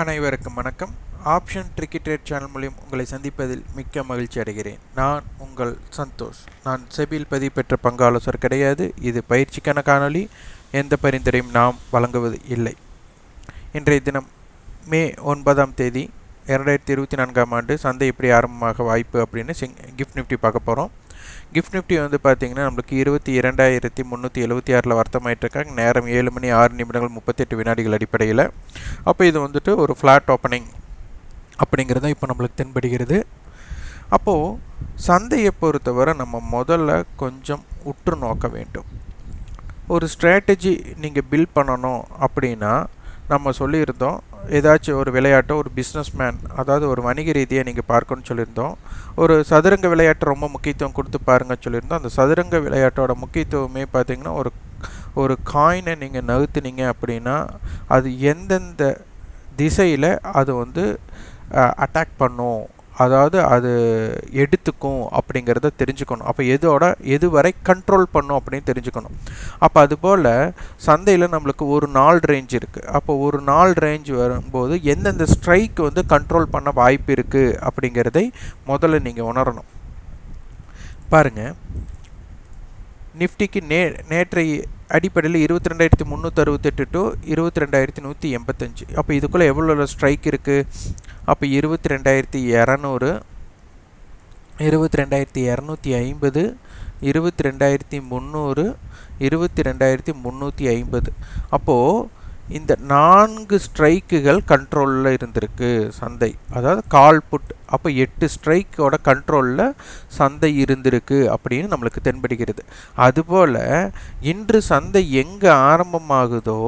அனைவருக்கும் வணக்கம். Option ட்ரிக்கெட் channel மூலியம் உங்களை சந்திப்பதில் மிக்க மகிழ்ச்சி அடைகிறேன். நான் உங்கள் சந்தோஷ். நான் செபியில் பதிவு பெற்ற பங்காலோசர் கிடையாது. இது பயிற்சிக்கான காணொளி. எந்த பரிந்துரையும் நாம் வழங்குவது இல்லை. இன்றைய தினம் மே ஒன்பதாம் தேதி இரண்டாயிரத்தி இருபத்தி நான்காம் ஆண்டு சந்தை எப்படி ஆரம்பமாக வாய்ப்பு அப்படின்னு சிங் கிஃப்ட் நிஃப்டி பார்க்க போகிறோம் கிஃப்ட் நிஃப்டி வந்து பார்த்திங்கன்னா நம்மளுக்கு இருபத்தி இரண்டாயிரத்தி முந்நூற்றி எழுபத்தி ஆறில் வர்த்தமாயிட்டிருக்காங்க. நேரம் ஏழு மணி ஆறு நிமிடங்கள் முப்பத்தெட்டு வினாடிகள் அடிப்படையில். அப்போ இது வந்துட்டு ஒரு ஃப்ளாட் ஓப்பனிங் அப்படிங்கிறத இப்போ நம்மளுக்கு தென்படுகிறது. அப்போது சந்தையை பொறுத்தவரை நம்ம முதல்ல கொஞ்சம் உற்று நோக்க வேண்டும். ஒரு ஸ்ட்ராட்டஜி நீங்கள் பில்ட் பண்ணணும் அப்படின்னா நம்ம சொல்லியிருந்தோம் ஏதாச்சும் ஒரு விளையாட்டை ஒரு பிஸ்னஸ் மேன் அதாவது ஒரு வணிக ரீதியாக நீங்கள் பார்க்கணும்னு சொல்லியிருந்தோம். ஒரு சதுரங்க விளையாட்டு ரொம்ப முக்கியத்துவம் கொடுத்து பாருங்க சொல்லியிருந்தோம். அந்த சதுரங்க விளையாட்டோட முக்கியத்துவமே பார்த்திங்கன்னா ஒரு ஒரு காயினை நீங்கள் நகர்த்துனீங்க அப்படின்னா அது எந்தெந்த திசையில் அது வந்து அட்டாக் பண்ணும். அதாவது அது எடுத்துக்கும் அப்படிங்கிறத தெரிஞ்சுக்கணும். அப்போ எதோட எது வரை கண்ட்ரோல் பண்ணும் அப்படின்னு தெரிஞ்சுக்கணும். அப்போ அதுபோல் சந்தையில் நம்மளுக்கு ஒரு நாள் ரேஞ்ச் இருக்குது அப்போ ஒரு நாள் ரேஞ்ச் வரும்போது எந்தெந்த ஸ்ட்ரைக் வந்து கண்ட்ரோல் பண்ண வாய்ப்பு இருக்குது அப்படிங்கிறதை முதல்ல நீங்கள் உணரணும். பாருங்கள் நிஃப்டிக்கு நே நேற்றைய அடிப்படையில் இருபத்தி ரெண்டாயிரத்தி முந்நூற்றி அறுபத்தெட்டு டு இருபத்தி ரெண்டாயிரத்தி நூற்றி எண்பத்தஞ்சு. அப்போ இதுக்குள்ளே எவ்வளோ ஸ்ட்ரைக் இருக்குது அப்போ இருபத்தி ரெண்டாயிரத்தி இரநூறு இருபத்தி ரெண்டாயிரத்தி இரநூத்தி ஐம்பது இருபத்தி ரெண்டாயிரத்தி முந்நூறு இருபத்தி ரெண்டாயிரத்தி முந்நூற்றி ஐம்பது. அப்போது இந்த நான்கு ஸ்ட்ரைக்குகள் கண்ட்ரோலில் இருந்திருக்கு சந்தை. அதாவது கால் புட் அப்போ எட்டு ஸ்ட்ரைக்கோட கண்ட்ரோலில் சந்தை இருந்திருக்கு அப்படின்னு நம்மளுக்கு தென்படுகிறது. அதுபோல் இன்று சந்தை எங்கே ஆரம்பமாகுதோ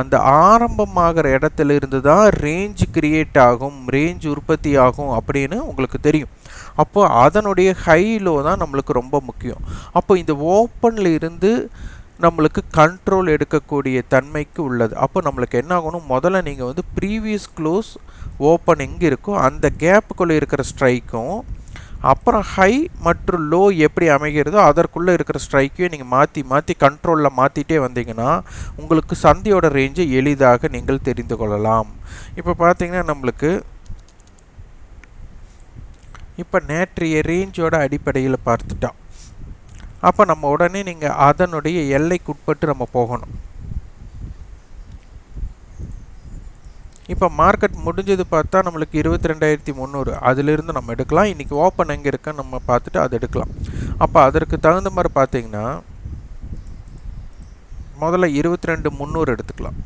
அந்த ஆரம்பமாகிற இடத்துல இருந்து தான் ரேஞ்ச் கிரியேட் ஆகும் ரேஞ்ச் உற்பத்தி ஆகும் அப்படின்னு உங்களுக்கு தெரியும். அப்போ அதனுடைய ஹைலோ தான் நம்மளுக்கு ரொம்ப முக்கியம். அப்போ இந்த ஓப்பனில் இருந்து நம்மளுக்கு கண்ட்ரோல் எடுக்கக்கூடிய தன்மைக்கு உள்ளது. அப்போ நம்மளுக்கு என்ன ஆகணும்? முதல்ல நீங்கள் வந்து ப்ரீவியஸ் க்ளோஸ் ஓப்பன் எங்கே இருக்கோ. அந்த கேப்புக்குள்ளே இருக்கிற ஸ்ட்ரைக்கும் அப்புறம் ஹை மற்றும் லோ எப்படி அமைகிறதோ அதற்குள்ளே இருக்கிற ஸ்ட்ரைக்கையும் நீங்கள் மாற்றி மாற்றி கண்ட்ரோலில் மாற்றிட்டே வந்தீங்கன்னா உங்களுக்கு சந்தையோட ரேஞ்சை எளிதாக நீங்கள் தெரிந்து கொள்ளலாம். இப்போ பார்த்தீங்கன்னா நம்மளுக்கு இப்போ நேற்றைய ரேஞ்சோட அடிப்படையில் பார்த்துட்டோம். அப்போ நம்ம உடனே நீங்கள் அதனுடைய எல்லைக்குட்பட்டு நம்ம போகணும். இப்போ மார்க்கெட் முடிஞ்சது பார்த்தா நம்மளுக்கு இருபத்தி ரெண்டாயிரத்தி முந்நூறு. அதிலிருந்து நம்ம எடுக்கலாம். இன்றைக்கி ஓப்பன் எங்கே இருக்குன்னு நம்ம பார்த்துட்டு அதை எடுக்கலாம். அப்போ அதற்கு தகுந்த மாதிரி பார்த்தீங்கன்னா முதல்ல இருபத்தி ரெண்டு முந்நூறு எடுத்துக்கலாம்.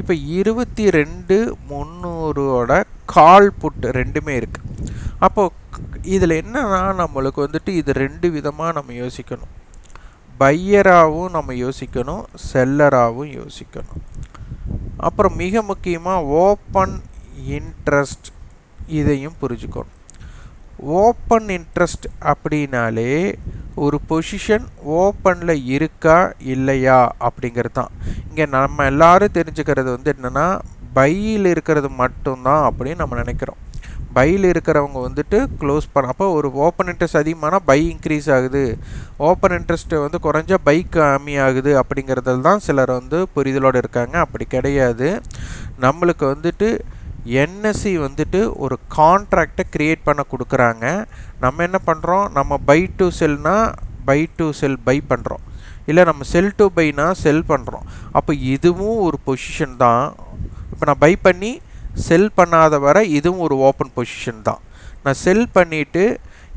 இப்போ இருபத்தி ரெண்டு முந்நூறோட கால் புட் ரெண்டுமே இருக்குது அப்போது இதில் என்னன்னா நம்மளுக்கு வந்துட்டு இது ரெண்டு விதமாக நம்ம யோசிக்கணும். பையராகவும் நம்ம யோசிக்கணும் செல்லராகவும் யோசிக்கணும். அப்புறம் மிக முக்கியமாக ஓப்பன் இன்ட்ரெஸ்ட் இதையும் புரிஞ்சுக்கணும். ஓப்பன் இன்ட்ரெஸ்ட் அப்படின்னாலே ஒரு பொசிஷன் ஓப்பனில் இருக்கா இல்லையா அப்படிங்கிறது தான் இங்கே நம்ம எல்லோரும் தெரிஞ்சுக்கிறது வந்து என்னென்னா பையில் இருக்கிறது மட்டும்தான் அப்படின்னு நம்ம நினைக்கிறோம். பையில் இருக்கிறவங்க வந்துட்டு க்ளோஸ் பண்ண அப்போ ஒரு ஓப்பன் இன்ட்ரெஸ்ட் அதிகமானால் பை இன்க்ரீஸ் ஆகுது. ஓப்பன் இன்ட்ரெஸ்ட்டு வந்து குறைஞ்சா பை கம்மி ஆகுது அப்படிங்கிறதுல தான் சிலர் வந்து புரிதலோடு இருக்காங்க. அப்படி கிடையாது. நம்மளுக்கு வந்துட்டு என்எஸ்சி வந்துட்டு ஒரு கான்ட்ராக்டை க்ரியேட் பண்ண கொடுக்குறாங்க. நம்ம என்ன பண்ணுறோம் நம்ம பை டு செல்னால் பை டு செல் பை பண்ணுறோம் இல்லை நம்ம செல் டு பைனா செல் பண்ணுறோம் அப்போ இதுவும் ஒரு பொசிஷன் தான். இப்போ நான் பை பண்ணி செல் பண்ணாத வர இதுவும் ஒரு ஓப்பன் பொசிஷன் தான். நான் செல் பண்ணிவிட்டு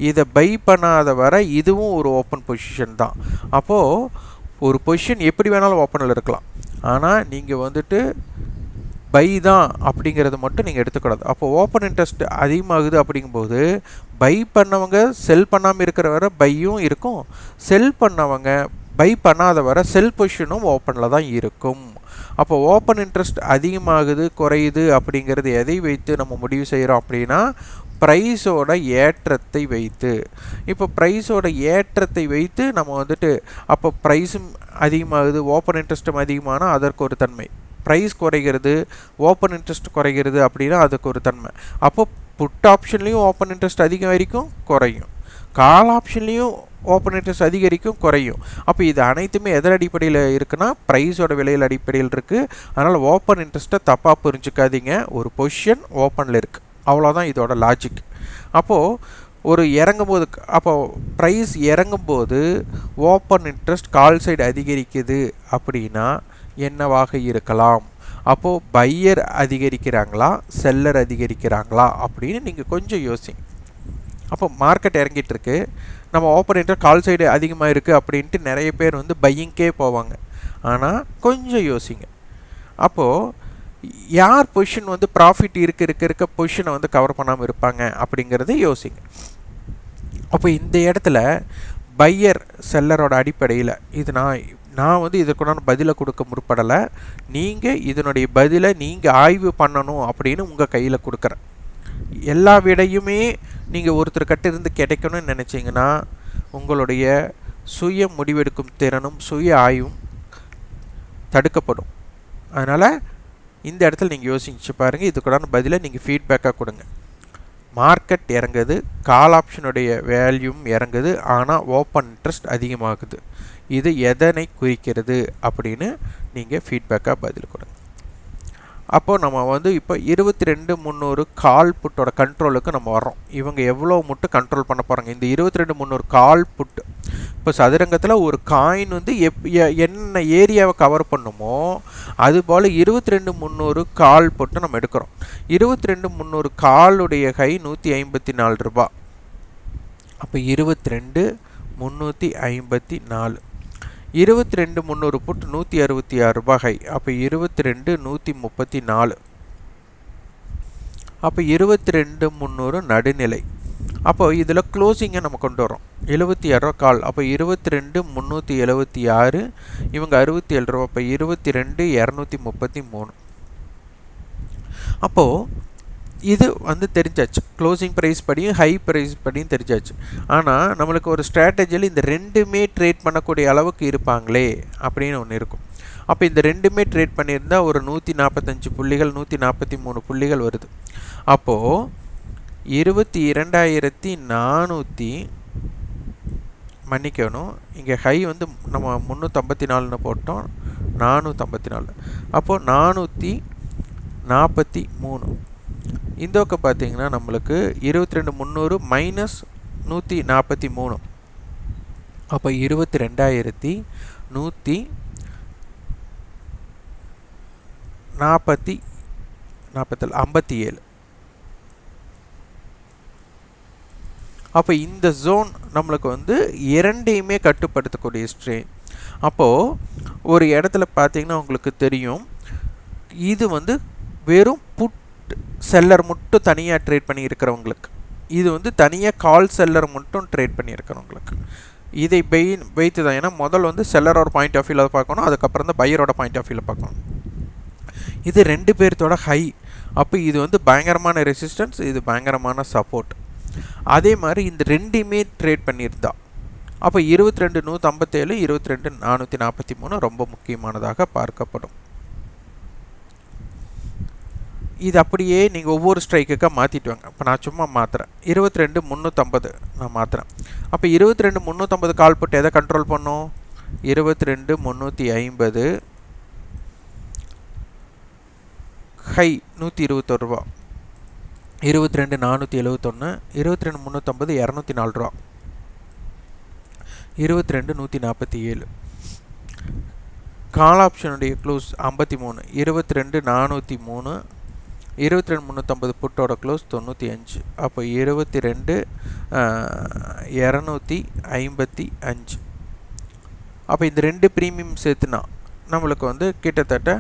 இதை பை பண்ணாத வர இதுவும் ஒரு ஓப்பன் பொசிஷன் தான். அப்போது ஒரு பொசிஷன் எப்படி வேணாலும் ஓப்பனில் இருக்கலாம். ஆனால் நீங்கள் வந்துட்டு பை தான் அப்படிங்கிறத மட்டும் நீங்கள் எடுத்துக்கூடாது அப்போ ஓப்பன் இன்ட்ரெஸ்ட் அதிகமாகுது அப்படிங்கும்போது பை பண்ணவங்க செல் பண்ணாமல் இருக்கிற வர பையும் இருக்கும். செல் பண்ணவங்க பை பண்ணாத வர செல் பொசிஷனும் ஓப்பனில் தான் இருக்கும். அப்போ ஓப்பன் இன்ட்ரெஸ்ட் அதிகமாகுது குறையுது அப்படிங்கிறது எதை வைத்து நம்ம முடிவு செய்கிறோம் அப்படின்னா ப்ரைஸோட ஏற்றத்தை வைத்து. இப்போ ப்ரைஸோட ஏற்றத்தை வைத்து நம்ம வந்துட்டு அப்போ ப்ரைஸும் அதிகமாகுது ஓப்பன் இன்ட்ரெஸ்ட்டும் அதிகமானால் அதற்கு ஒரு தன்மை. ப்ரைஸ் குறைகிறது ஓப்பன் இன்ட்ரெஸ்ட் குறைகிறது அப்படின்னா அதுக்கு ஒரு தன்மை. அப்போ புட் ஆப்ஷன்லேயும் ஓப்பன் இன்ட்ரெஸ்ட் அதிகம் வரைக்கும் குறையும். கால் ஆப்ஷன்லேயும் ஓப்பன் இன்ட்ரெஸ்ட் அதிகரிக்கும் குறையும். அப்போ இது அனைத்துமே எதன் அடிப்படையில் இருக்குன்னா ப்ரைஸோட விலையில் அடிப்படையில் இருக்குது அதனால் ஓப்பன் இன்ட்ரெஸ்ட்டை தப்பாக புரிஞ்சுக்காதீங்க. ஒரு பொசிஷன் ஓப்பனில் இருக்குது அவ்வளோதான் இதோட லாஜிக் அப்போது ஒரு இறங்கும் போது அப்போ ப்ரைஸ் இறங்கும்போது ஓப்பன் இன்ட்ரெஸ்ட் கால் சைடு அதிகரிக்குது அப்படின்னா என்னவாக இருக்கலாம்? அப்போது பையர் அதிகரிக்கிறாங்களா? செல்லர் அதிகரிக்கிறாங்களா? அப்படின்னு நீங்கள் கொஞ்சம் யோசிங்க அப்போ மார்க்கெட் இறங்கிட்டு இருக்கு நம்ம ஓப்பன் கால் சைடு அதிகமாக இருக்குது அப்படின்ட்டு நிறைய பேர் வந்து பையிங்க்கே போவாங்க. ஆனால் கொஞ்சம் யோசிங்க. அப்போது யார் பொசிஷன் வந்து ப்ராஃபிட் இருக்க இருக்க இருக்க பொசிஷனை வந்து கவர் பண்ணாமல் இருப்பாங்க அப்படிங்கிறத யோசிங்க. அப்போ இந்த இடத்துல பையர் செல்லரோட அடிப்படையில் இது நான் நான் வந்து இதற்குண்டான பதிலை கொடுக்க முற்படலை. நீங்கள் இதனுடைய பதிலை நீங்கள் ஆய்வு பண்ணணும் அப்படின்னு உங்கள் கையில் கொடுக்குறேன். எல்லா விடையுமே நீங்கள் ஒருத்தர்கிட்ட இருந்து கிடைக்கணும்னு நினச்சிங்கன்னா உங்களுடைய சுய முடிவெடுக்கும் திறனும் சுய ஆய்வும் தடுக்கப்படும். அதனால் இந்த இடத்துல நீங்கள் யோசிச்சு பாருங்கள் இதுக்குடான பதிலை நீங்கள் ஃபீட்பேக்காக கொடுங்க. மார்க்கெட் இறங்குது கால் ஆப்ஷனுடைய வேல்யூம் இறங்குது ஆனால் ஓப்பன் இன்ட்ரெஸ்ட் அதிகமாகுது. இது எதனை குறிக்கிறது அப்படின்னு நீங்கள் ஃபீட்பேக்காக பதில் கொடுங்க. அப்போது நம்ம வந்து இப்போ இருபத்தி ரெண்டு முந்நூறு கால் புட்டோட கண்ட்ரோலுக்கு நம்ம வரோம் இவங்க எவ்வளோ முட்டு கண்ட்ரோல் பண்ண போகிறாங்க இந்த இருபத்தி ரெண்டு முந்நூறு கால் புட்டு. இப்போ சதுரங்கத்தில் ஒரு காயின் வந்து எப் என்ன ஏரியாவை கவர் பண்ணுமோ அதுபோல் இருபத்தி ரெண்டு முந்நூறு கால் புட்டு நம்ம எடுக்கிறோம். இருபத்தி ரெண்டு முந்நூறு காலுடைய கை நூற்றி ஐம்பத்தி நாலு ரூபா. அப்போ இருபத்தி ரெண்டு முந்நூற்றி ஐம்பத்தி நாலு. இருபத்தி ரெண்டு முந்நூறு புட் நூற்றி அறுபத்தி ஆறு ரூபாய் அப்போ இருபத்தி ரெண்டு நூற்றி முப்பத்தி நாலு அப்போ இருபத்தி ரெண்டு முந்நூறு நடுநிலை. அப்போ இதில் க்ளோசிங்கை நம்ம கொண்டு வரோம் எழுபத்தி ஆறு ரூபா கால். அப்போ இருபத்தி ரெண்டு முந்நூற்றி எழுபத்தி ஆறு இவங்க அறுபத்தி ஏழு ரூபா. அப்போ இருபத்தி ரெண்டு இரநூத்தி முப்பத்தி மூணு அப்போது இது வந்து தெரிஞ்சாச்சு. க்ளோசிங் ப்ரைஸ் படியும் ஹை ப்ரைஸ் படியும் தெரிஞ்சாச்சு. ஆனால் நம்மளுக்கு ஒரு ஸ்ட்ராட்டஜியில் இந்த ரெண்டுமே ட்ரேட் பண்ணக்கூடிய அளவுக்கு இருப்பாங்களே அப்படின்னு ஒன்று இருக்கும். அப்போ இந்த ரெண்டுமே ட்ரேட் பண்ணியிருந்தால் ஒரு நூற்றி நாற்பத்தஞ்சு புள்ளிகள் நூற்றி நாற்பத்தி மூணு புள்ளிகள் வருது. அப்போது இருபத்தி இரண்டாயிரத்தி நானூற்றி மன்னிக்கணும். இங்கே ஹை வந்து நம்ம முந்நூற்றம்பத்தி நாலுன்னு போட்டோம். நானூற்றம்பத்தி நாலு அப்போது நானூற்றி நாற்பத்தி மூணு இந்த பக்கம் பார்த்தீங்கன்னா நம்மளுக்கு இருபத்தி ரெண்டு முந்நூறு மைனஸ் நூற்றி நாற்பத்தி மூணு அப்போ இருபத்தி ரெண்டாயிரத்தி நூற்றி நாற்பத்தி நாற்பத்தி ஐம்பத்தி ஏழு அப்போ இந்த ஜோன் நம்மளுக்கு வந்து இரண்டையுமே கட்டுப்படுத்தக்கூடிய ஸ்ட்ரெயின் அப்போது ஒரு இடத்துல பார்த்தீங்கன்னா உங்களுக்கு தெரியும் இது வந்து வெறும் செல்லர் மட்டும் தனியாக ட்ரேட் பண்ணி இருக்கிறவங்களுக்கு இது வந்து தனியாக கால் செல்லர் மட்டும் ட்ரேட் பண்ணியிருக்கிறவங்களுக்கு. இதை பெய் வைத்து தான் ஏன்னா முதல் வந்து செல்லரோட பாயிண்ட் ஆஃப் வியூவில் பார்க்கணும். அதுக்கப்புறம் தான் பையரோட பாயிண்ட் ஆஃப் வியூவில் பார்க்கணும். இது ரெண்டு பேர்த்தோட ஹை அப்போ இது வந்து பயங்கரமான ரெசிஸ்டன்ஸ் இது பயங்கரமான சப்போர்ட் அதே மாதிரி இந்த ரெண்டையுமே ட்ரேட் பண்ணியிருந்தா. அப்போ இருபத்தி ரெண்டு நூற்றம்பத்தேழு இருபத்தி ரெண்டு நானூற்றி நாற்பத்தி மூணு ரொம்ப முக்கியமானதாக பார்க்கப்படும். இது அப்படியே நீங்கள் ஒவ்வொரு ஸ்ட்ரைக்குக்காக மாற்றிட்டு வாங்க. இப்போ நான் சும்மா மாற்றுறேன் இருபத்தி ரெண்டு முந்நூற்றம்பது நான் மாற்றுறேன் அப்போ இருபத்தி ரெண்டு முந்நூற்றம்பது கால் போட்டு எதை கண்ட்ரோல் பண்ணும்? இருபத்தி ரெண்டு முந்நூற்றி ஐம்பது ஹை நூற்றி இருபத்தொரு ரூபா இருபத்தி ரெண்டு நானூற்றி எழுபத்தொன்று இருபத்தி ரெண்டு முந்நூற்றம்பது இரநூத்தி நாலு ரூபா இருபத்தி ரெண்டு நூற்றி நாற்பத்தி ஏழு கால் ஆப்ஷனுடைய க்ளோஸ் ஐம்பத்தி மூணு இருபத்தி ரெண்டு நானூற்றி மூணு இருபத்தி ரெண்டு முந்நூற்றம்பது புட்டோட க்ளோஸ் தொண்ணூற்றி அஞ்சு. அப்போ இருபத்தி ரெண்டு இரநூத்தி ஐம்பத்தி அஞ்சு. அப்போ இந்த ரெண்டு ப்ரீமியம் சேர்த்துனா நம்மளுக்கு வந்து கிட்டத்தட்ட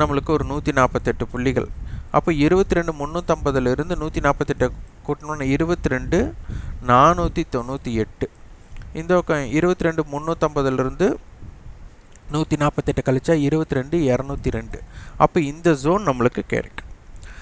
நம்மளுக்கு ஒரு நூற்றி நாற்பத்தெட்டு புள்ளிகள். அப்போ இருபத்தி ரெண்டு முந்நூற்றம்பதுலேருந்து நூற்றி நாற்பத்தெட்டு கூட்டணும்னா இருபத்தி ரெண்டு நானூற்றி தொண்ணூற்றி எட்டு. இந்த பக்கம் இருபத்தி ரெண்டு முந்நூற்றம்பதுலேருந்து நூற்றி நாற்பத்தெட்டு கழிச்சா இருபத்தி ரெண்டு இரநூத்தி ரெண்டு. அப்போ இந்த ஜோன் நம்மளுக்கு கிடைக்கும்.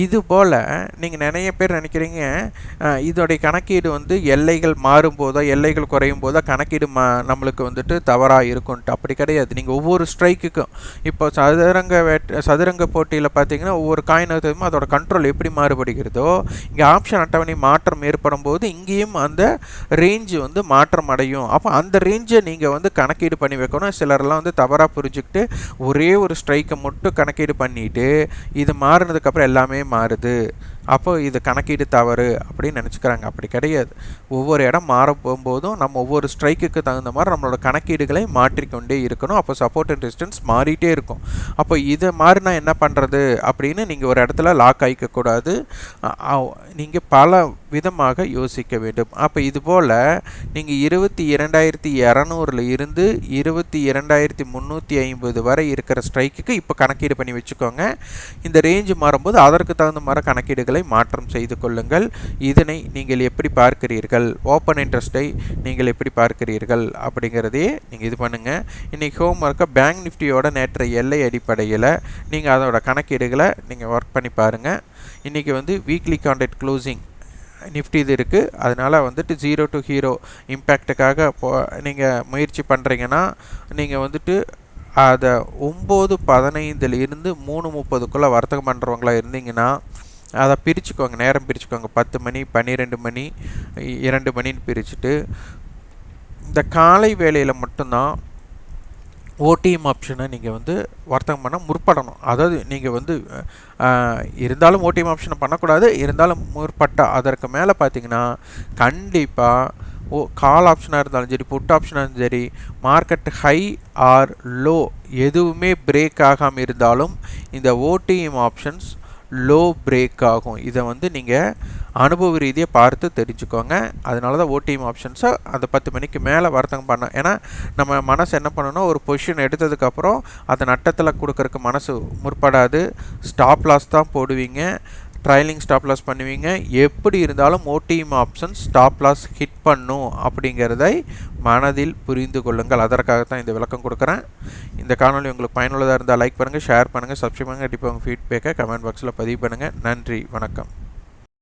இது போல் நீங்கள் நிறைய பேர் நினைக்கிறீங்க இதோடைய கணக்கீடு வந்து எல்லைகள் மாறும்போதோ எல்லைகள் குறையும் போதோ கணக்கீடு ம நம்மளுக்கு வந்துட்டு தவறாக இருக்கும்ட்டு அப்படி கிடையாது. நீங்கள் ஒவ்வொரு ஸ்ட்ரைக்குக்கும் இப்போ சதுரங்க வேட் சதுரங்க போட்டியில் பார்த்தீங்கன்னா ஒவ்வொரு காயின் எடுத்ததுமே அதோட கண்ட்ரோல் எப்படி மாறுபடுகிறதோ இங்கே ஆப்ஷன் அட்டவணை மாற்றம் ஏற்படும் போது இங்கேயும் அந்த ரேஞ்சு வந்து மாற்றம் அடையும். அப்போ அந்த ரேஞ்சை நீங்கள் வந்து கணக்கீடு பண்ணி வைக்கணும். சிலர்லாம் வந்து தவறாக புரிஞ்சுக்கிட்டு ஒரே ஒரு ஸ்ட்ரைக்கை மட்டும் கணக்கீடு பண்ணிவிட்டு இது மாறினதுக்கப்புறம் எல்லாமே மாறுது. அப்போ இது கணக்கீடு தவறு அப்படின்னு நினச்சிக்கிறாங்க. அப்படி கிடையாது. ஒவ்வொரு இடம் மாற போகும்போதும் நம்ம ஒவ்வொரு ஸ்ட்ரைக்குக்கு தகுந்த மாதிரி நம்மளோட கணக்கீடுகளை மாற்றிக்கொண்டே இருக்கணும். அப்போ சப்போர்ட் அண்ட் டிஸ்டன்ஸ் மாறிட்டே இருக்கும். அப்போ இதை மாறினா என்ன பண்ணுறது அப்படின்னு நீங்கள் ஒரு இடத்துல லாக் ஆகிக்கக்கூடாது நீங்கள் பல விதமாக யோசிக்க வேண்டும். அப்போ இது போல் நீங்கள் இருபத்தி இரண்டாயிரத்தி இரநூறுல இருந்து இருபத்தி இரண்டாயிரத்தி முந்நூற்றி ஐம்பது வரை இருக்கிற ஸ்ட்ரைக்குக்கு இப்போ கணக்கீடு பண்ணி வச்சுக்கோங்க. இந்த ரேஞ்சு மாறும்போது அதற்கு தகுந்த மாதிரி கணக்கீடுகளை மாற்றம் செய்து கொள்ளுங்கள். இதனை நீங்கள் எப்படி பார்க்கிறீர்கள்? ஓப்பன் இன்ட்ரெஸ்ட்டை நீங்கள் எப்படி பார்க்கிறீர்கள் அப்படிங்கிறதையே நீங்கள் இது பண்ணுங்கள் இன்றைக்கி ஹோம் ஒர்க்கை பேங்க் நிஃப்டியோட நேற்ற எல்லை அடிப்படையில் நீங்கள் அதோட கணக்கீடுகளை நீங்கள் ஒர்க் பண்ணி பாருங்கள் இன்றைக்கி வந்து வீக்லி கான்ட்ராக்ட் க்ளோசிங் நிஃப்டி இது இருக்குது அதனால் வந்துட்டு ஜீரோ டு ஹீரோ இம்பேக்ட்டுக்காக போ நீங்கள் முயற்சி பண்ணுறீங்கன்னா நீங்கள் வந்துட்டு அதை ஒம்பது பதினைந்துலேருந்து மூணு முப்பதுக்குள்ளே வர்த்தகம் பண்ணுறவங்களா இருந்தீங்கன்னா அதை பிரிச்சுக்கோங்க. நேரம் பிரிச்சுக்கோங்க. பத்து மணி பன்னிரெண்டு மணி இரண்டு மணின்னு பிரிச்சுட்டு இந்த காலை வேலையில் மட்டும்தான் ஓடிஎம் ஆப்ஷனை நீங்கள் வந்து வர்த்தகம் பண்ண முற்படணும். அதாவது நீங்கள் வந்து இருந்தாலும் ஓடிஎம் ஆப்ஷனை பண்ணக்கூடாது இருந்தாலும் முற்பட்டால் அதற்கு மேலே பார்த்தீங்கன்னா கண்டிப்பாக ஓ கால் ஆப்ஷனாக இருந்தாலும் சரி புட் ஆப்ஷனாக இருந்தாலும் சரி மார்க்கெட் ஹை ஆர் லோ எதுவுமே பிரேக் ஆகாமல் இருந்தாலும் இந்த ஓடிஎம் ஆப்ஷன்ஸ் லோ பிரேக் ஆகும். இதை வந்து நீங்கள் அனுபவ ரீதியாக பார்த்து தெரிஞ்சுக்கோங்க. அதனால தான் ஓடிஎம் ஆப்ஷன்ஸை அந்த பத்து மணிக்கு மேலே வர்த்தகம் பண்ண. ஏன்னா நம்ம மனசு என்ன பண்ணணும் ஒரு பொசிஷன் எடுத்ததுக்கப்புறம் அதை நட்டத்தில் கொடுக்கறக்கு மனசு முற்படாது. ஸ்டாப் லாஸ் தான் போடுவீங்க. ட்ரையலிங் ஸ்டாப் லாஸ் பண்ணுவீங்க. எப்படி இருந்தாலும் OTM option stop loss hit பண்ணும் அப்படிங்கிறதை மனதில் புரிந்து கொள்ளுங்கள். அதற்காக தான் இந்த விளக்கம் கொடுக்குறேன். இந்த காணொலி உங்களுக்கு பயனுள்ளதாக இருந்தால் லைக் பண்ணுங்கள் ஷேர் பண்ணுங்கள் சப்ஸ்கிரைப் பண்ணுங்கள் கண்டிப்பாக உங்கள் ஃபீட்பேக்கை கமெண்ட் பாக்ஸில் பதிவு பண்ணுங்கள் நன்றி வணக்கம்.